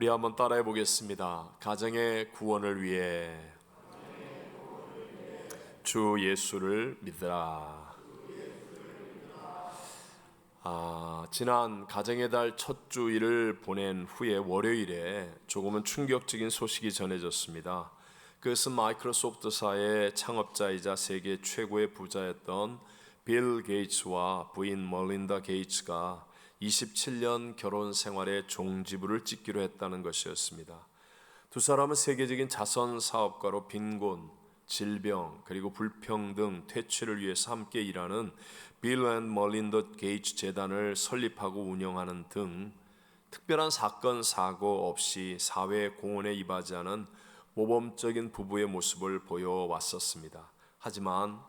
우리 한번 따라해 보겠습니다. 가정의 구원을 위해 주 예수를 믿으라. 아, 지난 가정의 달 첫 주일을 보낸 후에 월요일에 조금은 충격적인 소식이 전해졌습니다. 그것은 마이크로소프트사의 창업자이자 세계 최고의 부자였던 빌 게이츠와 부인 멀린다 게이츠가 27년 결혼 생활에 종지부를 찍기로 했다는 것이었습니다. 두 사람은 세계적인 자선 사업가로 빈곤, 질병, 그리고 불평등, 퇴치를 위해서 함께 일하는 빌앤 멀린더 게이츠 재단을 설립하고 운영하는 등 특별한 사건 사고 없이 사회 공헌에 않은 모범적인 부부의 모습을 보여왔었습니다. 하지만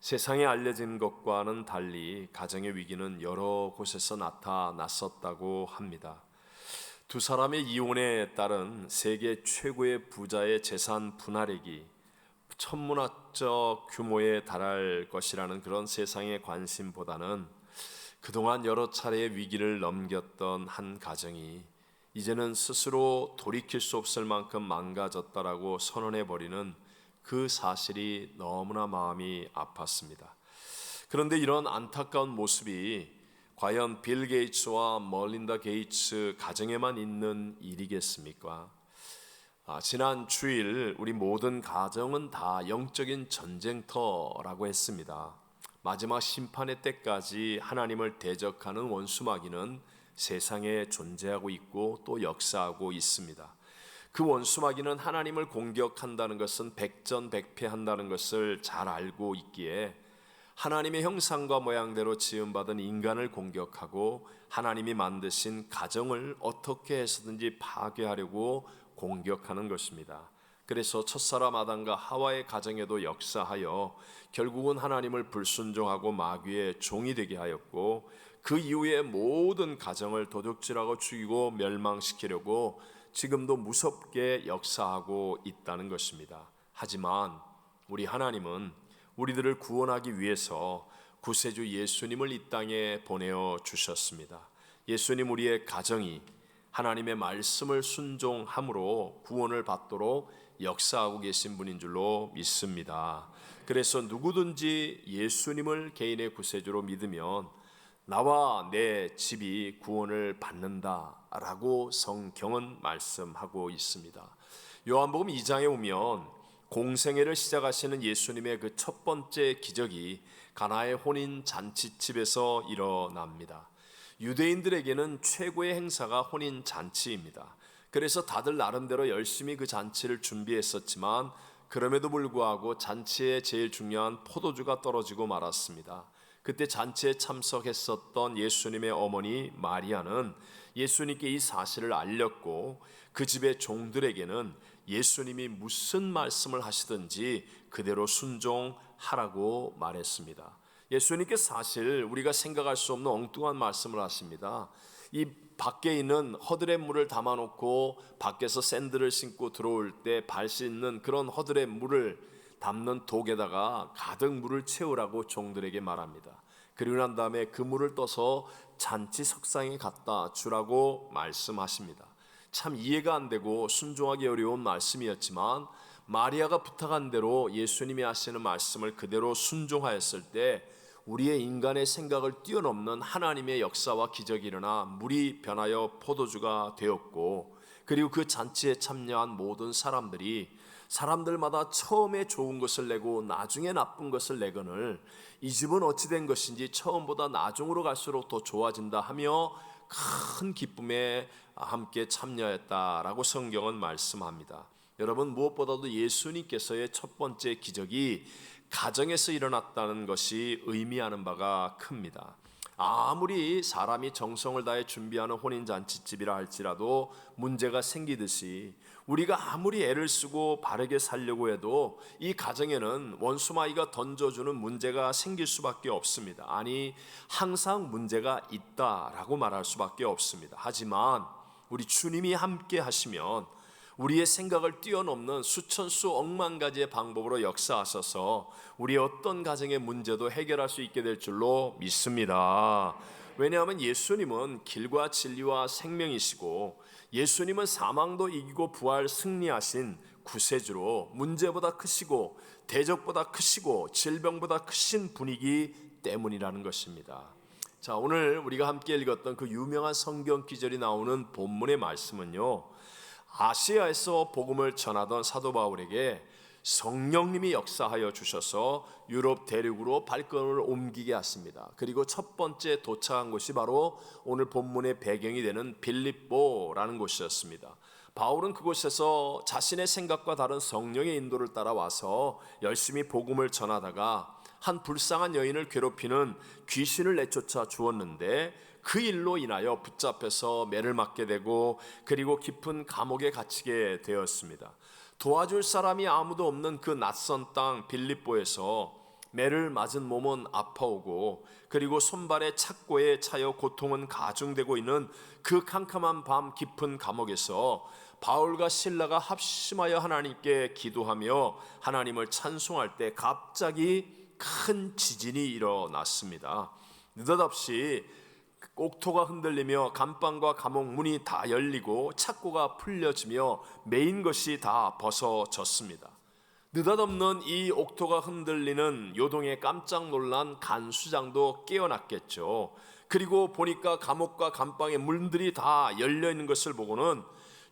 세상에 알려진 것과는 달리 가정의 위기는 여러 곳에서 나타났었다고 합니다. 두 사람의 이혼에 따른 세계 최고의 부자의 재산 분할액이 천문학적 규모에 달할 것이라는 그런 세상의 관심보다는 그동안 여러 차례의 위기를 넘겼던 한 가정이 이제는 스스로 돌이킬 수 없을 만큼 망가졌다라고 선언해 버리는 그 사실이 너무나 마음이 아팠습니다. 그런데 이런 안타까운 모습이 과연 빌 게이츠와 멀린다 게이츠 가정에만 있는 일이겠습니까? 아, 지난 주일 우리 모든 가정은 다 영적인 전쟁터라고 했습니다. 마지막 심판의 때까지 하나님을 대적하는 원수마귀는 세상에 존재하고 있고 또 역사하고 있습니다. 그 원수마귀는 하나님을 공격한다는 것은 백전백패한다는 것을 잘 알고 있기에 하나님의 형상과 모양대로 지음받은 인간을 공격하고 하나님이 만드신 가정을 어떻게 해서든지 파괴하려고 공격하는 것입니다. 그래서 첫사람 아담과 하와의 가정에도 역사하여 결국은 하나님을 불순종하고 마귀의 종이 되게 하였고 그 이후에 모든 가정을 도둑질하고 죽이고 멸망시키려고 지금도 무섭게 역사하고 있다는 것입니다. 하지만 우리 하나님은 우리들을 구원하기 위해서 구세주 예수님을 이 땅에 보내어 주셨습니다. 예수님 우리의 가정이 하나님의 말씀을 순종함으로 구원을 받도록 역사하고 계신 분인 줄로 믿습니다. 그래서 누구든지 예수님을 개인의 구세주로 믿으면 나와 내 집이 구원을 받는다라고 성경은 말씀하고 있습니다. 요한복음 2장에 오면 공생애를 시작하시는 예수님의 그 첫 번째 기적이 가나의 혼인 잔치집에서 일어납니다. 유대인들에게는 최고의 행사가 혼인 잔치입니다. 그래서 다들 나름대로 열심히 그 잔치를 준비했었지만 그럼에도 불구하고 잔치에 제일 중요한 포도주가 떨어지고 말았습니다. 그때 잔치에 참석했었던 예수님의 어머니 마리아는 예수님께 이 사실을 알렸고 그 집의 종들에게는 예수님이 무슨 말씀을 하시든지 그대로 순종하라고 말했습니다. 예수님께 사실 우리가 생각할 수 없는 엉뚱한 말씀을 하십니다. 이 밖에 있는 허들의 물을 담아놓고 밖에서 샌들을 신고 들어올 때 발 씻는 그런 허들의 물을 담는 독에다가 가득 물을 채우라고 종들에게 말합니다. 그리고 난 다음에 그 물을 떠서 잔치 석상에 갖다 주라고 말씀하십니다. 참 이해가 안 되고 순종하기 어려운 말씀이었지만 마리아가 부탁한 대로 예수님이 하시는 말씀을 그대로 순종하였을 때 우리의 인간의 생각을 뛰어넘는 하나님의 역사와 기적이 일어나 물이 변하여 포도주가 되었고 그리고 그 잔치에 참여한 모든 사람들이 사람들마다 처음에 좋은 것을 내고 나중에 나쁜 것을 내거늘 이 집은 어찌 된 것인지 처음보다 나중으로 갈수록 더 좋아진다 하며 큰 기쁨에 함께 참여했다라고 성경은 말씀합니다. 여러분 무엇보다도 예수님께서의 첫 번째 기적이 가정에서 일어났다는 것이 의미하는 바가 큽니다. 아무리 사람이 정성을 다해 준비하는 혼인잔치집이라 할지라도 문제가 생기듯이 우리가 아무리 애를 쓰고 바르게 살려고 해도 이 가정에는 원수마이가 던져주는 문제가 생길 수밖에 없습니다. 아니, 항상 문제가 있다라고 말할 수밖에 없습니다. 하지만 우리 주님이 함께 하시면 우리의 생각을 뛰어넘는 수천 수 억만 가지의 방법으로 역사하셔서 우리 어떤 가정의 문제도 해결할 수 있게 될 줄로 믿습니다. 왜냐하면 예수님은 길과 진리와 생명이시고 예수님은 사망도 이기고 부활 승리하신 구세주로 문제보다 크시고 대적보다 크시고 질병보다 크신 분이기 때문이라는 것입니다. 자, 오늘 우리가 함께 읽었던 그 유명한 성경 기절이 나오는 본문의 말씀은요. 아시아에서 복음을 전하던 사도 바울에게 성령님이 역사하여 주셔서 유럽 대륙으로 발걸음을 옮기게 하십니다. 그리고 첫 번째 도착한 곳이 바로 오늘 본문의 배경이 되는 빌립보라는 곳이었습니다. 바울은 그곳에서 자신의 생각과 다른 성령의 인도를 따라와서 열심히 복음을 전하다가 한 불쌍한 여인을 괴롭히는 귀신을 내쫓아 주었는데 그 일로 인하여 붙잡혀서 매를 맞게 되고 그리고 깊은 감옥에 갇히게 되었습니다. 도와줄 사람이 아무도 없는 그 낯선 땅 빌립보에서 매를 맞은 몸은 아파오고 그리고 손발에 착고에 차여 고통은 가중되고 있는 그 캄캄한 밤 깊은 감옥에서 바울과 신라가 합심하여 하나님께 기도하며 하나님을 찬송할 때 갑자기 큰 지진이 일어났습니다. 느닷없이 옥토가 흔들리며 감방과 감옥 문이 다 열리고 착고가 풀려지며 메인 것이 다 벗어졌습니다. 느닷없는 이 옥토가 흔들리는 요동에 깜짝 놀란 간수장도 깨어났겠죠. 그리고 보니까 감옥과 감방의 문들이 다 열려 있는 것을 보고는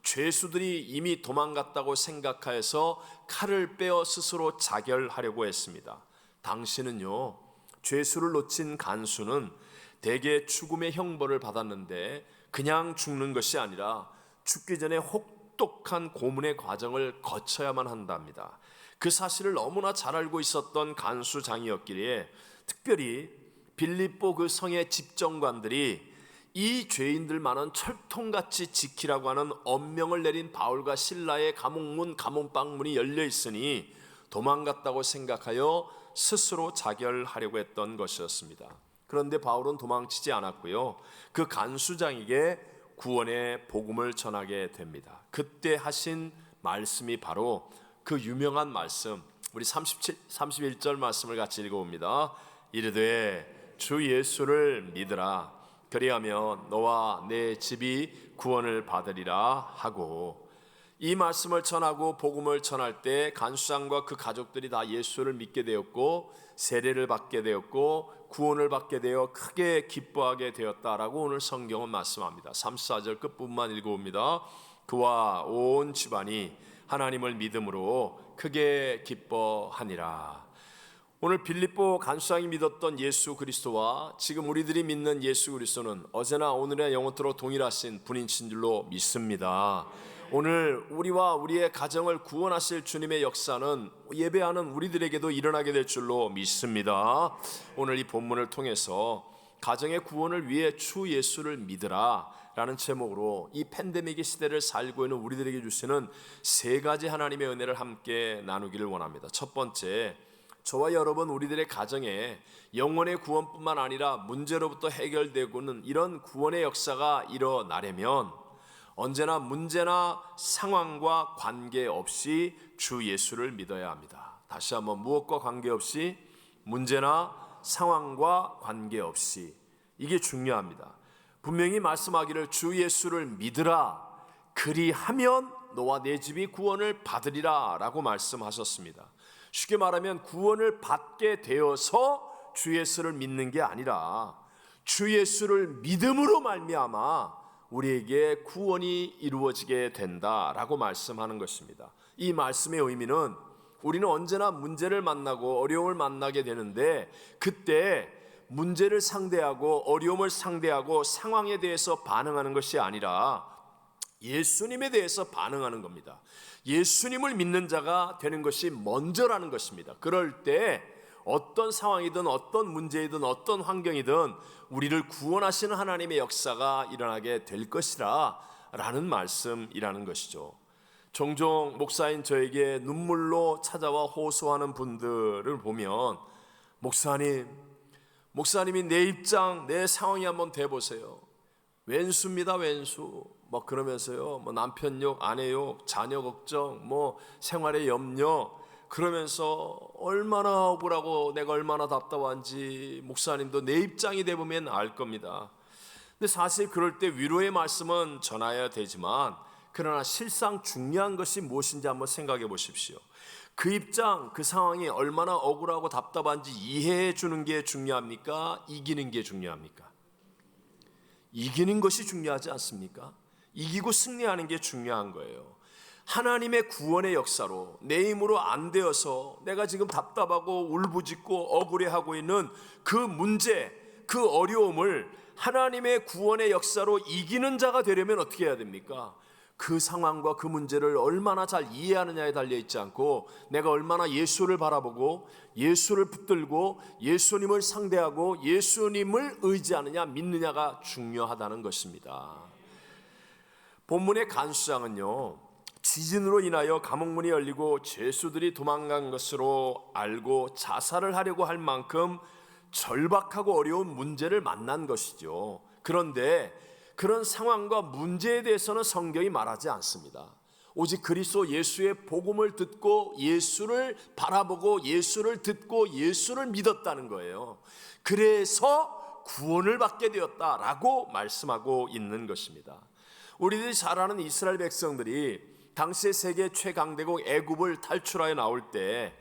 죄수들이 이미 도망갔다고 생각하여서 칼을 빼어 스스로 자결하려고 했습니다. 당신은요, 죄수를 놓친 간수는 대개 죽음의 형벌을 받았는데 그냥 죽는 것이 아니라 죽기 전에 혹독한 고문의 과정을 거쳐야만 한답니다. 그 사실을 너무나 잘 알고 있었던 간수장이었기에 특별히 빌립보 그 성의 집정관들이 이 죄인들만은 철통같이 지키라고 하는 엄명을 내린 바울과 신라의 감옥문 감옥방문이 열려 있으니 도망갔다고 생각하여 스스로 자결하려고 했던 것이었습니다. 그런데 바울은 도망치지 않았고요. 그 간수장에게 구원의 복음을 전하게 됩니다. 그때 하신 말씀이 바로 그 유명한 말씀, 우리 37, 31절 말씀을 같이 읽어봅니다. 이르되 주 예수를 믿으라. 그리하면 너와 내 집이 구원을 받으리라 하고 이 말씀을 전하고 복음을 전할 때 간수장과 그 가족들이 다 예수를 믿게 되었고 세례를 받게 되었고 구원을 받게 되어 크게 기뻐하게 되었다라고 오늘 성경은 말씀합니다. 34절 끝부분만 읽어봅니다. 그와 온 집안이 하나님을 믿음으로 크게 기뻐하니라. 오늘 빌립보 간수장이 믿었던 예수 그리스도와 지금 우리들이 믿는 예수 그리스도는 어제나 오늘의 영원토록 동일하신 분이신 줄로 믿습니다. 오늘 우리와 우리의 가정을 구원하실 주님의 역사는 예배하는 우리들에게도 일어나게 될 줄로 믿습니다. 오늘 이 본문을 통해서 가정의 구원을 위해 주 예수를 믿으라 라는 제목으로 이 팬데믹의 시대를 살고 있는 우리들에게 주시는 세 가지 하나님의 은혜를 함께 나누기를 원합니다. 첫 번째, 저와 여러분 우리들의 가정에 영혼의 구원뿐만 아니라 문제로부터 해결되고는 이런 구원의 역사가 일어나려면 언제나 문제나 상황과 관계없이 주 예수를 믿어야 합니다. 다시 한번 무엇과 관계없이 문제나 상황과 관계없이 이게 중요합니다. 분명히 말씀하기를 주 예수를 믿으라 그리하면 너와 내 집이 구원을 받으리라라고 말씀하셨습니다. 쉽게 말하면 구원을 받게 되어서 주 예수를 믿는 게 아니라 주 예수를 믿음으로 말미암아 우리에게 구원이 이루어지게 된다라고 말씀하는 것입니다. 이 말씀의 의미는 우리는 언제나 문제를 만나고 어려움을 만나게 되는데 그때 문제를 상대하고 어려움을 상대하고 상황에 대해서 반응하는 것이 아니라 예수님에 대해서 반응하는 겁니다. 예수님을 믿는 자가 되는 것이 먼저라는 것입니다. 그럴 때 어떤 상황이든 어떤 문제이든 어떤 환경이든 우리를 구원하시는 하나님의 역사가 일어나게 될 것이라 라는 말씀이라는 것이죠. 종종 목사인 저에게 눈물로 찾아와 호소하는 분들을 보면 목사님, 목사님이 내 입장, 내 상황이 한번 대보세요. 왼수입니다, 왼수. 뭐 그러면서요, 뭐 남편 욕, 아내 욕, 자녀 걱정, 뭐 생활의 염려, 그러면서 얼마나 억울하고 내가 얼마나 답답한지 목사님도 내 입장이 되보면 알 겁니다. 근데 사실 그럴 때 위로의 말씀은 전해야 되지만 그러나 실상 중요한 것이 무엇인지 한번 생각해 보십시오. 그 입장, 그 상황이 얼마나 억울하고 답답한지 이해해 주는 게 중요합니까? 이기는 게 중요합니까? 이기는 것이 중요하지 않습니까? 이기고 승리하는 게 중요한 거예요. 하나님의 구원의 역사로 내 힘으로 안 되어서 내가 지금 답답하고 울부짖고 억울해하고 있는 그 문제, 그 어려움을 하나님의 구원의 역사로 이기는 자가 되려면 어떻게 해야 됩니까? 그 상황과 그 문제를 얼마나 잘 이해하느냐에 달려 있지 않고 내가 얼마나 예수를 바라보고 예수를 붙들고 예수님을 상대하고 예수님을 의지하느냐 믿느냐가 중요하다는 것입니다. 본문의 간수장은요. 지진으로 인하여 감옥문이 열리고 죄수들이 도망간 것으로 알고 자살을 하려고 할 만큼 절박하고 어려운 문제를 만난 것이죠. 그런데 그런 상황과 문제에 대해서는 성경이 말하지 않습니다. 오직 그리스도 예수의 복음을 듣고 예수를 바라보고 예수를 듣고 예수를 믿었다는 거예요. 그래서 구원을 받게 되었다라고 말씀하고 있는 것입니다. 우리들이 잘 아는 이스라엘 백성들이 당시 세계 최강대국 애굽을 탈출하여 나올 때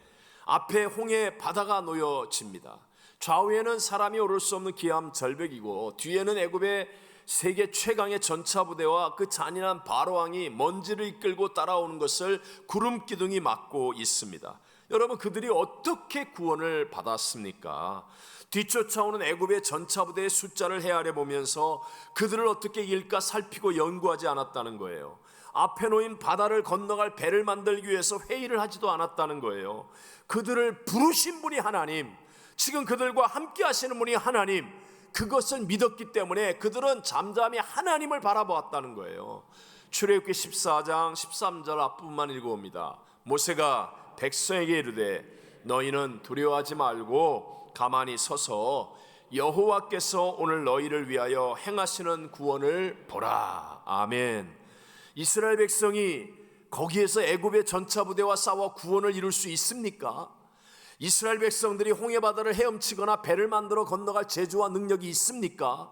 앞에 홍해 바다가 놓여집니다. 좌우에는 사람이 오를 수 없는 기암 절벽이고 뒤에는 애굽의 세계 최강의 전차 부대와 그 잔인한 바로 왕이 먼지를 이끌고 따라오는 것을 구름 기둥이 막고 있습니다. 여러분 그들이 어떻게 구원을 받았습니까? 뒤쫓아오는 애굽의 전차 부대의 숫자를 헤아려 보면서 그들을 어떻게 이길까 살피고 연구하지 않았다는 거예요. 앞에 놓인 바다를 건너갈 배를 만들기 위해서 회의를 하지도 않았다는 거예요. 그들을 부르신 분이 하나님, 지금 그들과 함께 하시는 분이 하나님, 그것을 믿었기 때문에 그들은 잠잠히 하나님을 바라보았다는 거예요. 출애굽기 14장 13절 앞부분만 읽어봅니다. 모세가 백성에게 이르되 너희는 두려워하지 말고 가만히 서서 여호와께서 오늘 너희를 위하여 행하시는 구원을 보라. 아멘. 이스라엘 백성이 거기에서 애굽의 전차 부대와 싸워 구원을 이룰 수 있습니까? 이스라엘 백성들이 홍해 바다를 헤엄치거나 배를 만들어 건너갈 재주와 능력이 있습니까?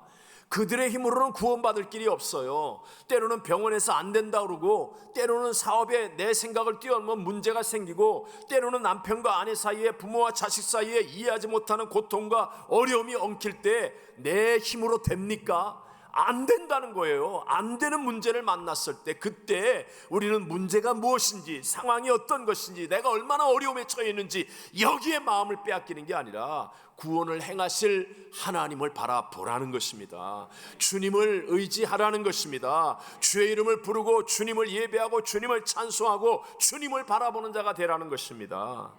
그들의 힘으로는 구원받을 길이 없어요. 때로는 병원에서 안 된다 그러고, 때로는 사업에 내 생각을 뛰어넘은 문제가 생기고, 때로는 남편과 아내 사이에 부모와 자식 사이에 이해하지 못하는 고통과 어려움이 엉킬 때 내 힘으로 됩니까? 안 된다는 거예요. 안 되는 문제를 만났을 때 그때 우리는 문제가 무엇인지 상황이 어떤 것인지 내가 얼마나 어려움에 처해 있는지 여기에 마음을 빼앗기는 게 아니라 구원을 행하실 하나님을 바라보라는 것입니다. 주님을 의지하라는 것입니다. 주의 이름을 부르고 주님을 예배하고 주님을 찬송하고 주님을 바라보는 자가 되라는 것입니다.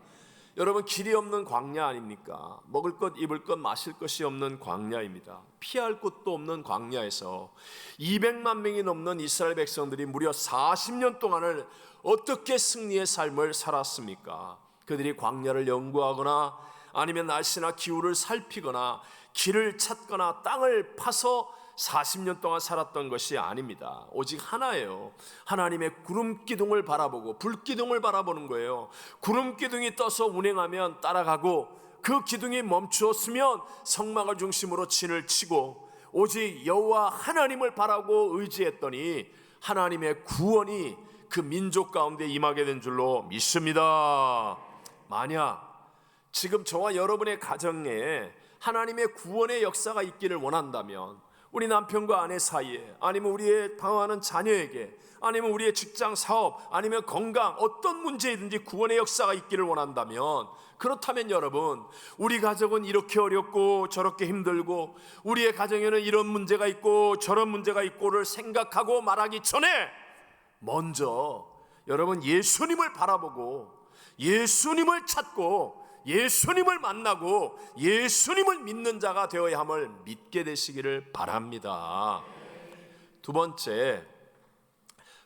여러분 길이 없는 광야 아닙니까? 먹을 것, 입을 것, 마실 것이 없는 광야입니다. 피할 곳도 없는 광야에서 200만 명이 넘는 이스라엘 백성들이 무려 40년 동안을 어떻게 승리의 삶을 살았습니까? 그들이 광야를 연구하거나 아니면 날씨나 기후를 살피거나 길을 찾거나 땅을 파서 40년 동안 살았던 것이 아닙니다. 오직 하나예요. 하나님의 구름 기둥을 바라보고 불 기둥을 바라보는 거예요. 구름 기둥이 떠서 운행하면 따라가고 그 기둥이 멈추었으면 성막을 중심으로 진을 치고 오직 여호와 하나님을 바라고 의지했더니 하나님의 구원이 그 민족 가운데 임하게 된 줄로 믿습니다. 만약 지금 저와 여러분의 가정에 하나님의 구원의 역사가 있기를 원한다면 우리 남편과 아내 사이에 아니면 우리의 방황하는 자녀에게 아니면 우리의 직장 사업 아니면 건강 어떤 문제이든지 구원의 역사가 있기를 원한다면 그렇다면 여러분 우리 가족은 이렇게 어렵고 저렇게 힘들고 우리의 가정에는 이런 문제가 있고 저런 문제가 있고를 생각하고 말하기 전에 먼저 여러분 예수님을 바라보고 예수님을 찾고 예수님을 만나고 예수님을 믿는 자가 되어야 함을 믿게 되시기를 바랍니다. 두 번째,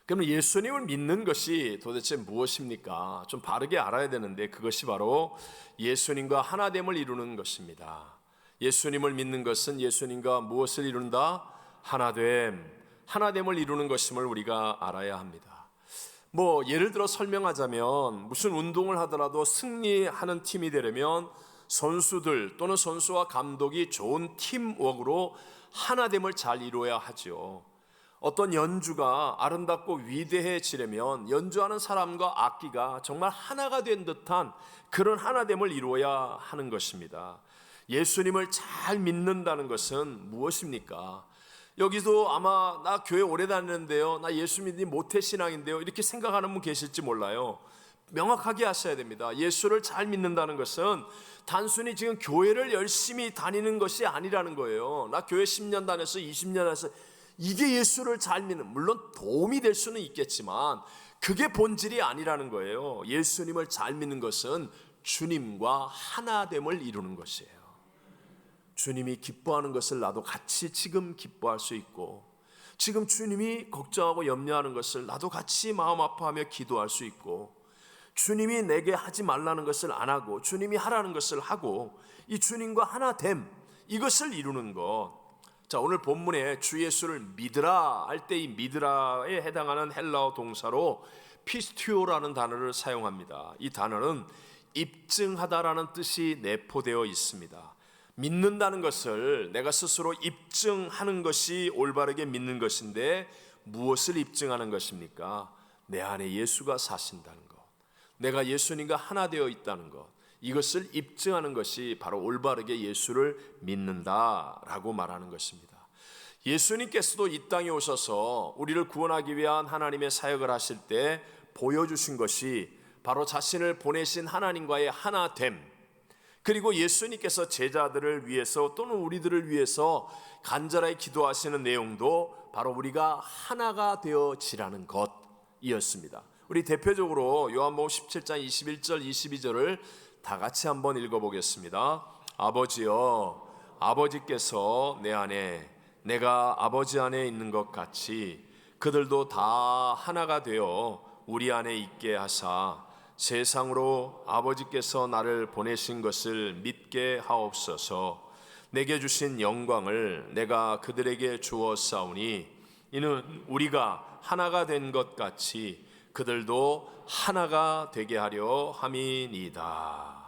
그럼 예수님을 믿는 것이 도대체 무엇입니까? 좀 바르게 알아야 되는데 그것이 바로 예수님과 하나됨을 이루는 것입니다. 예수님을 믿는 것은 예수님과 무엇을 이룬다? 하나됨, 하나됨을 이루는 것임을 우리가 알아야 합니다. 뭐 예를 들어 설명하자면 무슨 운동을 하더라도 승리하는 팀이 되려면 선수들 또는 선수와 감독이 좋은 팀워크로 하나됨을 잘 이루어야 하죠. 어떤 연주가 아름답고 위대해지려면 연주하는 사람과 악기가 정말 하나가 된 듯한 그런 하나됨을 이루어야 하는 것입니다. 예수님을 잘 믿는다는 것은 무엇입니까? 여기도 아마 나 교회 오래 다니는데요. 나 예수 믿니 모태 신앙인데요. 이렇게 생각하는 분 계실지 몰라요. 명확하게 하셔야 됩니다. 예수를 잘 믿는다는 것은 단순히 지금 교회를 열심히 다니는 것이 아니라는 거예요. 나 교회 10년 다녔어, 20년 다녔어. 이게 예수를 잘 믿는, 물론 도움이 될 수는 있겠지만 그게 본질이 아니라는 거예요. 예수님을 잘 믿는 것은 주님과 하나됨을 이루는 것이에요. 주님이 기뻐하는 것을 나도 같이 지금 기뻐할 수 있고 지금 주님이 걱정하고 염려하는 것을 나도 같이 마음 아파하며 기도할 수 있고 주님이 내게 하지 말라는 것을 안 하고 주님이 하라는 것을 하고 이 주님과 하나 됨 이것을 이루는 것. 자, 오늘 본문에 주 예수를 믿으라 할 때 이 믿으라에 해당하는 헬라어 동사로 피스티오라는 단어를 사용합니다. 이 단어는 입증하다라는 뜻이 내포되어 있습니다. 믿는다는 것을 내가 스스로 입증하는 것이 올바르게 믿는 것인데 무엇을 입증하는 것입니까? 내 안에 예수가 사신다는 것. 내가 예수님과 하나 되어 있다는 것. 이것을 입증하는 것이 바로 올바르게 예수를 믿는다라고 말하는 것입니다. 예수님께서도 이 땅에 오셔서 우리를 구원하기 위한 하나님의 사역을 하실 때 보여주신 것이 바로 자신을 보내신 하나님과의 하나됨, 그리고 예수님께서 제자들을 위해서 또는 우리들을 위해서 간절하게 기도하시는 내용도 바로 우리가 하나가 되어지라는 것이었습니다. 우리 대표적으로 요한복음 17장 21절 22절을 다 같이 한번 읽어보겠습니다. 아버지여, 아버지께서 내 안에 내가 아버지 안에 있는 것 같이 그들도 다 하나가 되어 우리 안에 있게 하사 세상으로 아버지께서 나를 보내신 것을 믿게 하옵소서. 내게 주신 영광을 내가 그들에게 주어 싸우니 이는 우리가 하나가 된 것 같이 그들도 하나가 되게 하려 함이니이다.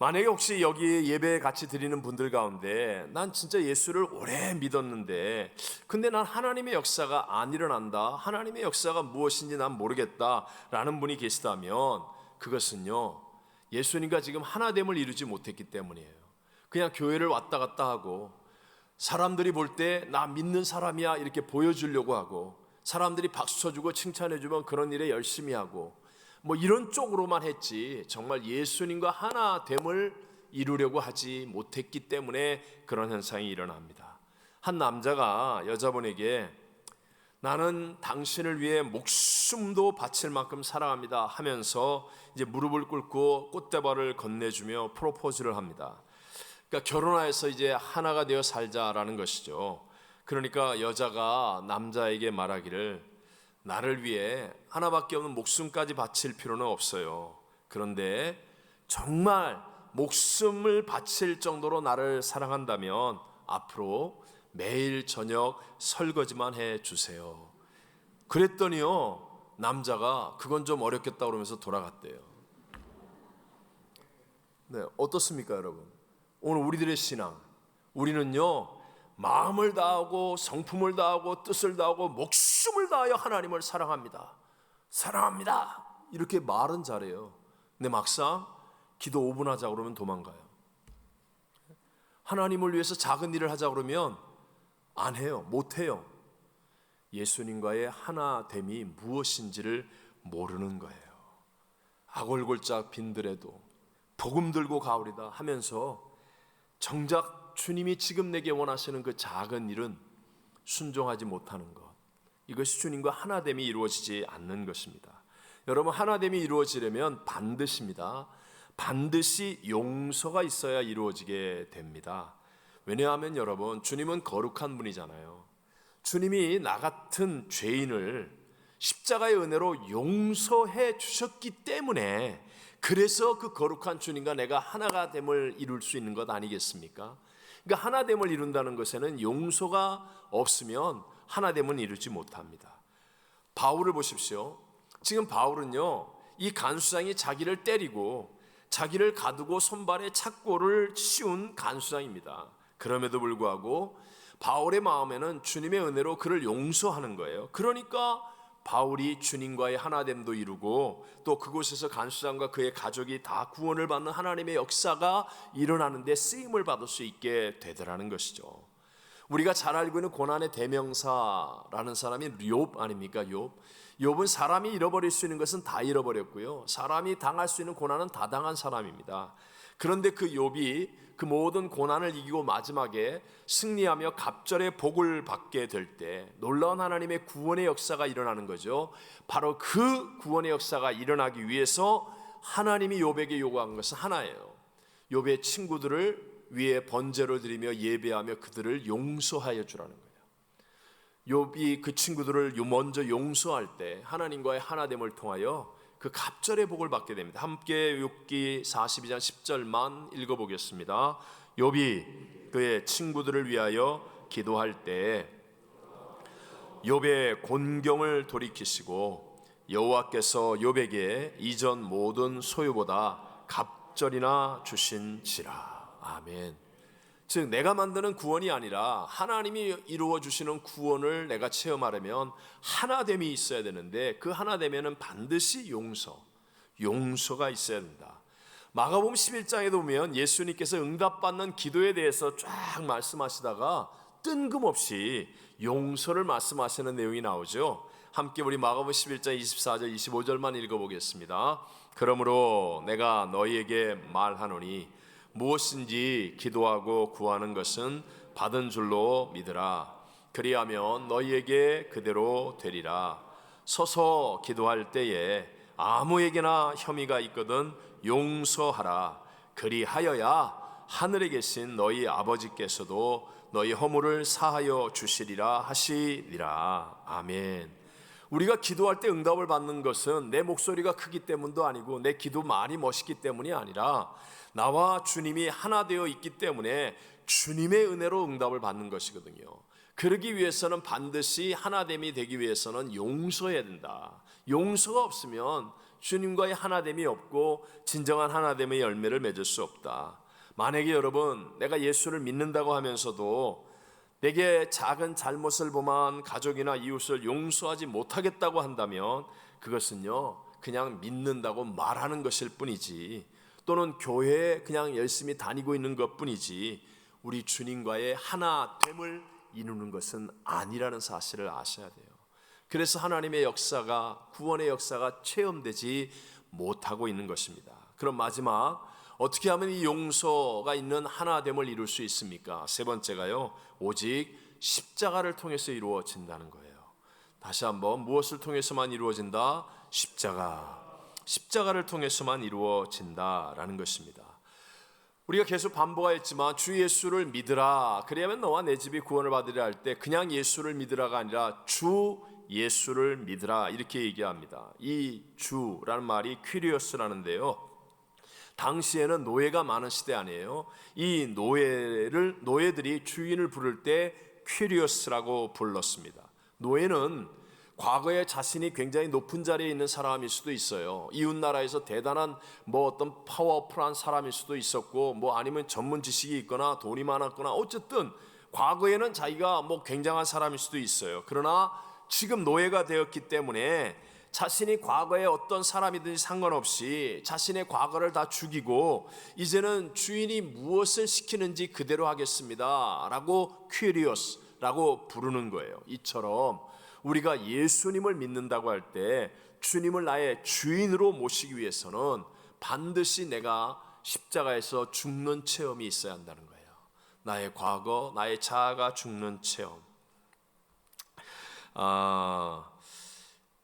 만약에 혹시 여기 예배 같이 드리는 분들 가운데 난 진짜 예수를 오래 믿었는데 근데 난 하나님의 역사가 안 일어난다. 하나님의 역사가 무엇인지 난 모르겠다라는 분이 계시다면 그것은요. 예수님과 지금 하나됨을 이루지 못했기 때문이에요. 그냥 교회를 왔다 갔다 하고 사람들이 볼 때 나 믿는 사람이야 이렇게 보여주려고 하고 사람들이 박수 쳐주고 칭찬해주면 그런 일에 열심히 하고 뭐 이런 쪽으로만 했지 정말 예수님과 하나 됨을 이루려고 하지 못했기 때문에 그런 현상이 일어납니다. 한 남자가 여자분에게 나는 당신을 위해 목숨도 바칠 만큼 사랑합니다 하면서 이제 무릎을 꿇고 꽃대발을 건네주며 프로포즈를 합니다. 그러니까 결혼하여서 이제 하나가 되어 살자라는 것이죠. 그러니까 여자가 남자에게 말하기를 나를 위해 하나밖에 없는 목숨까지 바칠 필요는 없어요. 그런데 정말 목숨을 바칠 정도로 나를 사랑한다면 앞으로 매일 저녁 설거지만 해 주세요. 그랬더니요, 남자가 그건 좀 어렵겠다 그러면서 돌아갔대요. 네, 어떻습니까, 여러분? 오늘 우리들의 신앙, 우리는요, 마음을 다하고 성품을 다하고 뜻을 다하고 목숨을 다하여 하나님을 사랑합니다. 사랑합니다. 이렇게 말은 잘해요. 근데 막상 기도 5분 하자 그러면 도망가요. 하나님을 위해서 작은 일을 하자 그러면 안 해요. 못 해요. 예수님과의 하나됨이 무엇인지를 모르는 거예요. 아골골짝 빈들에도 복음 들고 가오리다 하면서 정작 주님이 지금 내게 원하시는 그 작은 일은 순종하지 못하는 것. 이것이 주님과 하나됨이 이루어지지 않는 것입니다. 여러분 하나됨이 이루어지려면 반드시입니다. 반드시 용서가 있어야 이루어지게 됩니다. 왜냐하면 여러분 주님은 거룩한 분이잖아요. 주님이 나 같은 죄인을 십자가의 은혜로 용서해 주셨기 때문에 그래서 그 거룩한 주님과 내가 하나가 됨을 이룰 수 있는 것 아니겠습니까? 그러니까 하나됨을 이룬다는 것에는 용서가 없으면 하나됨은 이루지 못합니다. 바울을 보십시오. 지금 바울은요, 이 간수장이 자기를 때리고 자기를 가두고 손발에 착고를 씌운 간수장입니다. 그럼에도 불구하고 바울의 마음에는 주님의 은혜로 그를 용서하는 거예요. 그러니까 바울이 주님과의 하나됨도 이루고 또 그곳에서 간수장과 그의 가족이 다 구원을 받는 하나님의 역사가 일어나는데 쓰임을 받을 수 있게 되더라는 것이죠. 우리가 잘 알고 있는 고난의 대명사라는 사람이 욥 아닙니까? 욥. 욥은 사람이 잃어버릴 수 있는 것은 다 잃어버렸고요. 사람이 당할 수 있는 고난은 다 당한 사람입니다. 그런데 그 욥이 그 모든 고난을 이기고 마지막에 승리하며 갑절의 복을 받게 될 때 놀라운 하나님의 구원의 역사가 일어나는 거죠. 바로 그 구원의 역사가 일어나기 위해서 하나님이 욥에게 요구한 것은 하나예요. 욥의 친구들을 위에 번제로 드리며 예배하며 그들을 용서하여 주라는 거예요. 욥이 그 친구들을 먼저 용서할 때 하나님과의 하나됨을 통하여 그 갑절의 복을 받게 됩니다. 함께 욥기 42장 10절만 읽어 보겠습니다. 욥이 그의 친구들을 위하여 기도할 때 욥의 곤경을 돌이키시고 여호와께서 욥에게 이전 모든 소유보다 갑절이나 주신지라. 아멘. 즉 내가 만드는 구원이 아니라 하나님이 이루어 주시는 구원을 내가 체험하려면 하나됨이 있어야 되는데 그 하나됨에는 반드시 용서, 용서가 있어야 된다. 마가복음 11장에도 보면 예수님께서 응답받는 기도에 대해서 쫙 말씀하시다가 뜬금없이 용서를 말씀하시는 내용이 나오죠. 함께 우리 마가복음 11장 24절 25절만 읽어 보겠습니다. 그러므로 내가 너희에게 말하노니 무엇인지 기도하고 구하는 것은 받은 줄로 믿으라. 그리하면 너희에게 그대로 되리라. 서서 기도할 때에 아무에게나 혐의가 있거든 용서하라. 그리하여야 하늘에 계신 너희 아버지께서도 너희 허물을 사하여 주시리라 하시리라. 아멘. 우리가 기도할 때 응답을 받는 것은 내 목소리가 크기 때문도 아니고 내 기도 말이 멋있기 때문이 아니라 나와 주님이 하나 되어 있기 때문에 주님의 은혜로 응답을 받는 것이거든요. 그러기 위해서는 반드시 하나됨이 되기 위해서는 용서해야 된다. 용서가 없으면 주님과의 하나됨이 없고 진정한 하나됨의 열매를 맺을 수 없다. 만약에 여러분 내가 예수를 믿는다고 하면서도 내게 작은 잘못을 범한 가족이나 이웃을 용서하지 못하겠다고 한다면 그것은요 그냥 믿는다고 말하는 것일 뿐이지 또는 교회에 그냥 열심히 다니고 있는 것 뿐이지 우리 주님과의 하나 됨을 이루는 것은 아니라는 사실을 아셔야 돼요. 그래서 하나님의 역사가 구원의 역사가 체험되지 못하고 있는 것입니다. 그럼 마지막 어떻게 하면 이 용서가 있는 하나됨을 이룰 수 있습니까? 세 번째가요. 오직 십자가를 통해서 이루어진다는 거예요. 다시 한번 무엇을 통해서만 이루어진다? 십자가. 십자가를 통해서만 이루어진다라는 것입니다. 우리가 계속 반복하였지만 주 예수를 믿으라. 그래야면 너와 내 집이 구원을 받으려 할때 그냥 예수를 믿으라가 아니라 주 예수를 믿으라 이렇게 얘기합니다. 이 주라는 말이 퀴리어스라는데요. 당시에는 노예가 많은 시대 아니에요. 이 노예를 노예들이 주인을 부를 때 퀴리어스라고 불렀습니다. 노예는 과거에 자신이 굉장히 높은 자리에 있는 사람일 수도 있어요. 이웃 나라에서 대단한 뭐 어떤 파워풀한 사람일 수도 있었고 뭐 아니면 전문 지식이 있거나 돈이 많았거나 어쨌든 과거에는 자기가 뭐 굉장한 사람일 수도 있어요. 그러나 지금 노예가 되었기 때문에 자신이 과거에 어떤 사람이든지 상관없이 자신의 과거를 다 죽이고 이제는 주인이 무엇을 시키는지 그대로 하겠습니다. 라고 퀴리어스라고 부르는 거예요. 이처럼 우리가 예수님을 믿는다고 할 때 주님을 나의 주인으로 모시기 위해서는 반드시 내가 십자가에서 죽는 체험이 있어야 한다는 거예요. 나의 과거, 나의 자아가 죽는 체험. 아,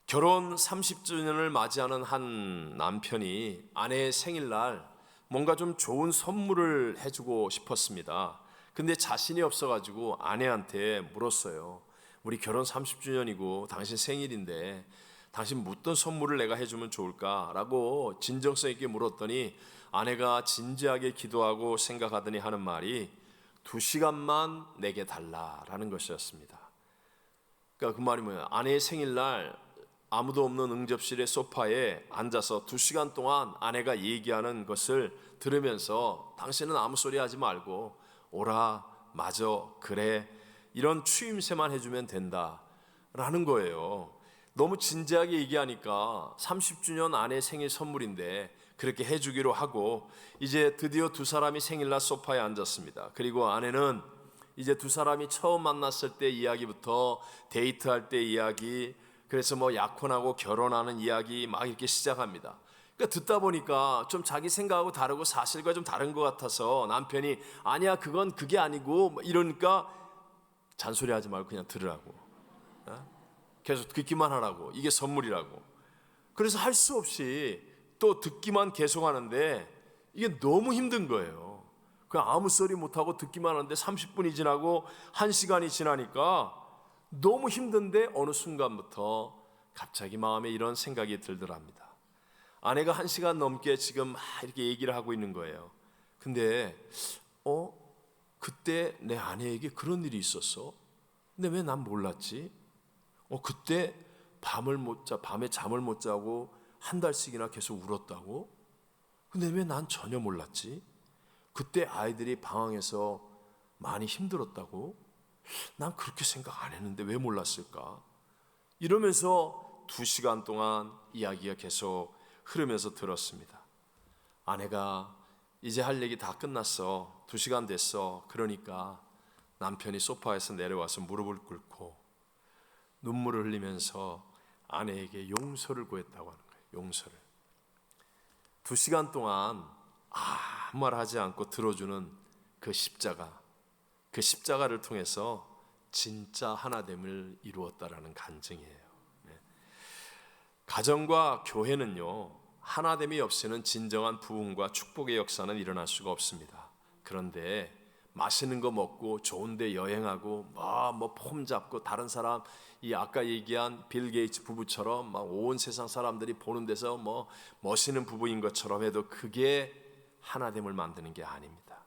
결혼 30주년을 맞이하는 한 남편이 아내의 생일날 뭔가 좀 좋은 선물을 해주고 싶었습니다. 근데 자신이 없어가지고 아내한테 물었어요. 우리 결혼 30주년이고 당신 생일인데 당신 무떤 선물을 내가 해주면 좋을까라고 진정성 있게 물었더니 아내가 진지하게 기도하고 생각하더니 하는 말이 두 시간만 내게 달라라는 것이었습니다. 그러니까 그 말이 뭐예요? 아내의 생일날 아무도 없는 응접실의 소파에 앉아서 두 시간 동안 아내가 얘기하는 것을 들으면서 당신은 아무 소리 하지 말고 오라, 맞어, 그래 이런 추임새만 해주면 된다라는 거예요. 너무 진지하게 얘기하니까 30주년 아내 생일 선물인데 그렇게 해주기로 하고 이제 드디어 두 사람이 생일날 소파에 앉았습니다. 그리고 아내는 이제 두 사람이 처음 만났을 때 이야기부터 데이트할 때 이야기 그래서 뭐 약혼하고 결혼하는 이야기 막 이렇게 시작합니다. 그러니까 듣다 보니까 좀 자기 생각하고 다르고 사실과 좀 다른 것 같아서 남편이 아니야 그건 그게 아니고 뭐 이러니까 잔소리하지 말고 그냥 들으라고 어? 계속 듣기만 하라고 이게 선물이라고 그래서 할 수 없이 또 듣기만 계속하는데 이게 너무 힘든 거예요. 그냥 아무 소리 못하고 듣기만 하는데 30분이 지나고 1시간이 지나니까 너무 힘든데 어느 순간부터 갑자기 마음에 이런 생각이 들더랍니다. 아내가 1시간 넘게 지금 막 이렇게 얘기를 하고 있는 거예요. 근데 어 그때 내 아내에게 그런 일이 있었어. 근데 왜 난 몰랐지? 어 그때 밤을 못 자, 밤에 잠을 못 자고 한 달씩이나 계속 울었다고? 근데 왜 난 전혀 몰랐지? 그때 아이들이 방황해서 많이 힘들었다고? 난 그렇게 생각 안 했는데 왜 몰랐을까? 이러면서 두 시간 동안 이야기가 계속 흐르면서 들었습니다. 아내가 이제 할 얘기 다 끝났어. 두 시간 됐어. 그러니까 남편이 소파에서 내려와서 무릎을 꿇고 눈물을 흘리면서 아내에게 용서를 구했다고 하는 거예요. 용서를. 두 시간 동안 아무 말 하지 않고 들어주는 그 십자가, 그 십자가를 통해서 진짜 하나됨을 이루었다라는 간증이에요. 네. 가정과 교회는요 하나됨이 없이는 진정한 부흥과 축복의 역사는 일어날 수가 없습니다. 그런데 맛있는 거 먹고 좋은데 여행하고 뭐뭐폼 잡고 다른 사람 이 아까 얘기한 빌 게이츠 부부처럼 막 온 세상 사람들이 보는 데서 뭐 멋있는 부부인 것처럼 해도 그게 하나됨을 만드는 게 아닙니다.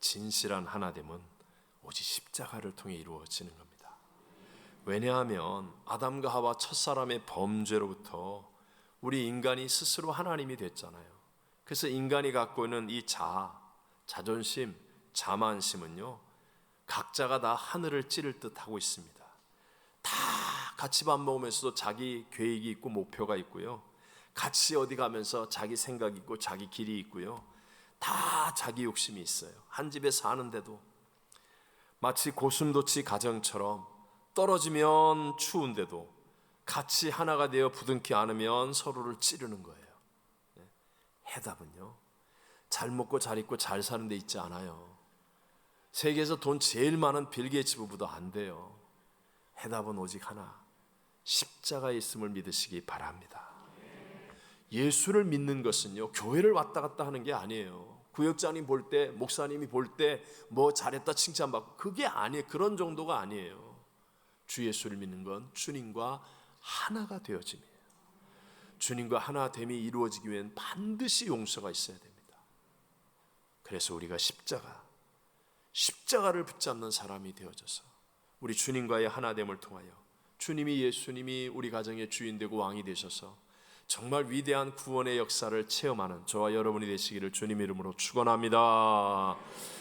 진실한 하나됨은 오직 십자가를 통해 이루어지는 겁니다. 왜냐하면 아담과 하와 첫 사람의 범죄로부터 우리 인간이 스스로 하나님이 됐잖아요. 그래서 인간이 갖고 있는 이 자, 자존심, 자만심은요, 각자가 다 하늘을 찌를 듯 하고 있습니다. 다 같이 밥 먹으면서도 자기 계획이 있고 목표가 있고요. 같이 어디 가면서 자기 생각 있고 자기 길이 있고요. 다 자기 욕심이 있어요. 한 집에 사는데도 마치 고슴도치 가정처럼 떨어지면 추운데도 같이 하나가 되어 부둥키 안으면 서로를 찌르는 거예요. 네. 해답은요. 잘 먹고 잘 입고 잘 사는 데 있지 않아요. 세계에서 돈 제일 많은 빌 게이츠 부부도 안 돼요. 해답은 오직 하나. 십자가에 있음을 믿으시기 바랍니다. 예수를 믿는 것은요, 교회를 왔다 갔다 하는 게 아니에요. 구역장님 볼 때, 목사님이 볼 때, 뭐 잘했다 칭찬받고, 그게 아니에요. 그런 정도가 아니에요. 주 예수를 믿는 건 주님과 하나가 되어짐이에요. 주님과 하나됨이 이루어지기 위한 반드시 용서가 있어야 됩니다. 그래서 우리가 십자가, 십자가를 붙잡는 사람이 되어져서 우리 주님과의 하나됨을 통하여 주님이 예수님이 우리 가정의 주인 되고 왕이 되셔서 정말 위대한 구원의 역사를 체험하는 저와 여러분이 되시기를 주님 이름으로 축원합니다.